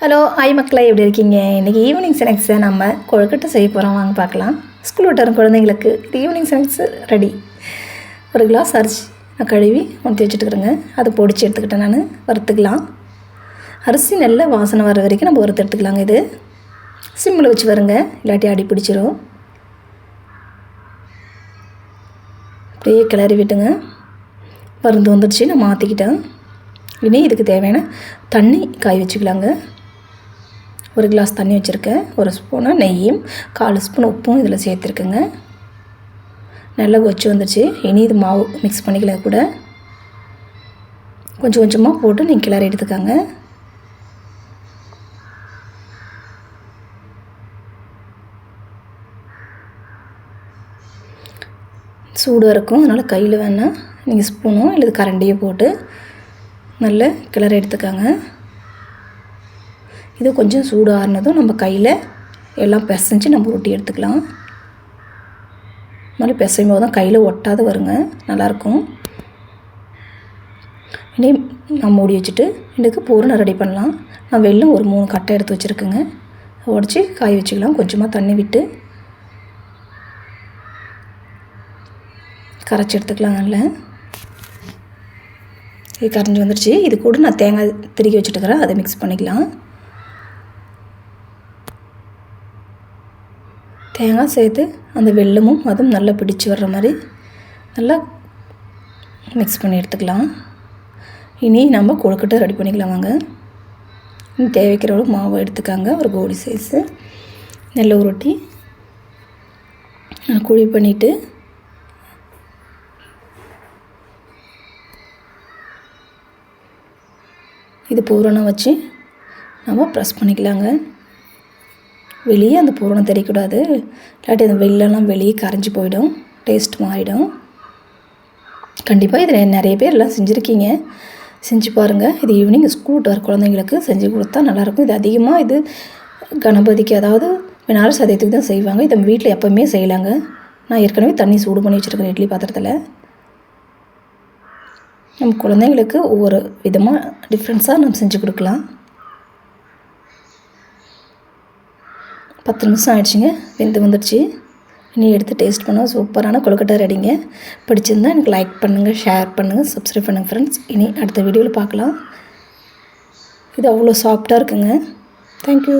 Hello ஐ மக்களை எப்படி இருக்கீங்க? இன்றைக்கி ஈவினிங் ஸ்நாக்ஸை நம்ம கொழுக்கட்டை செய்ய போகிறோம் வாங்க பார்க்கலாம். ஸ்கூல் விட்டு வரும் குழந்தைங்களுக்கு ஈவினிங் ஸ்நாக்ஸ் ரெடி ஒரு கிளாஸ் அரிசி நான் கழுவி ஊற்றி வச்சுட்டுக்கிறேங்க. அதை பொடிச்சு எடுத்துக்கிட்டேன் நான். வறுத்துக்கலாம். அரிசி நல்ல வாசனை வர வரைக்கும் நம்ம வறுத்து எடுத்துக்கலாங்க இது. சிம்மில் வச்சு வருங்க இல்லாட்டி அடி பிடிச்சிரும். அப்படியே கிளறி விட்டுங்க. மருந்து வந்துடுச்சு நான் மாற்றிக்கிட்டேன் இனி இதுக்கு தேவையான தண்ணி காய வச்சுக்கலாங்க. ஒரு கிளாஸ் தண்ணி வச்சுருக்கேன் ஒரு ஸ்பூனு நெய்யும் கால் ஸ்பூன் உப்பும் இதில் சேர்த்துருக்கேங்க. நல்லா கொச்சு வந்துடுச்சு இனி இது மாவு மிக்ஸ் பண்ணிக்கல கூட. கொஞ்சம் கொஞ்சமாக போட்டு நீங்கள் கிளறி எடுத்துக்கோங்க. சூடாக இருக்கும் அதனால் கையில் வேணால் நீங்கள் ஸ்பூனோ இல்லை கரண்டியோ போட்டு நல்ல கிளறி எடுத்துக்கோங்க. இது கொஞ்சம் சூடு நம்ம கையில் எல்லாம் பிசைஞ்சு நம்ம ரொட்டி எடுத்துக்கலாம். மாதிரி பிசையும் போது தான் கையில் ஒட்டாத வருங்க. நல்லாயிருக்கும் இனி நான் மூடி வச்சுட்டு இதுக்கு பூரணை ரெடி பண்ணலாம். நான் வெள்ளம் ஒரு மூணு கட்டை எடுத்து வச்சுருக்கேங்க. உடச்சி காய வச்சுக்கலாம். கொஞ்சமாக தண்ணி விட்டு கரைச்சி எடுத்துக்கலாம் நல்ல. இது கரைஞ்சி வந்துடுச்சு இது கூட நான் தேங்காய் திருக்கி வச்சுட்டுக்கிறேன் அதை மிக்ஸ் பண்ணிக்கலாம். தேங்காய் சேர்த்து அந்த வெள்ளமும் அதுவும் நல்லா பிடிச்சி வர்ற மாதிரி நல்லா மிக்ஸ் பண்ணி எடுத்துக்கலாம். இனி நம்ம கொழுக்கட்டை ரெடி பண்ணிக்கலாம் வாங்க. தேவைக்கிற அளவு மாவு எடுத்துக்காங்க. ஒரு கோடி சைஸு நெல்லை உருட்டி குழி பண்ணிவிட்டு இது பூரணம் வச்சு நம்ம ப்ரெஸ் பண்ணிக்கலாங்க. வெளியே அந்த பூரணம் தெரியக்கூடாது. இல்லாட்டி அந்த வெளிலலாம் வெளியே கரைஞ்சி போயிடும். டேஸ்ட் மாறிடும். கண்டிப்பாக இதில் நிறைய பேர் எல்லாம் செஞ்சுருக்கீங்க. செஞ்சு பாருங்கள் இது ஈவினிங் ஸ்கூல் வர குழந்தைங்களுக்கு செஞ்சு கொடுத்தா நல்லாயிருக்கும். இது அதிகமாக இது கணபதிக்கு அதாவது விநாயகர் சதயத்துக்கு தான் செய்வாங்க. இதை வீட்டில் எப்போவுமே செய்யலாங்க. நான் ஏற்கனவே தண்ணி சூடு பண்ணி வச்சுருக்கேன் இட்லி பாத்திரத்தில். நம்ம குழந்தைங்களுக்கு ஒவ்வொரு விதமாக டிஃப்ரென்ஸாக நம்ம செஞ்சு கொடுக்கலாம். பத்து நிமிஷம் ஆகிடுச்சிங்க வெந்து வந்துடுச்சு. இனி எடுத்து டேஸ்ட் பண்ணால் சூப்பரான கொழுக்கட்டை ரெடிங்க. பிடிச்சிருந்தா எனக்கு லைக் பண்ணுங்கள் ஷேர் பண்ணுங்கள் சப்ஸ்கிரைப் பண்ணுங்கள் ஃப்ரெண்ட்ஸ் இனி அடுத்த வீடியோவில் பார்க்கலாம். இது அவ்வளோ சாஃப்டாக இருக்குங்க. தேங்க்யூ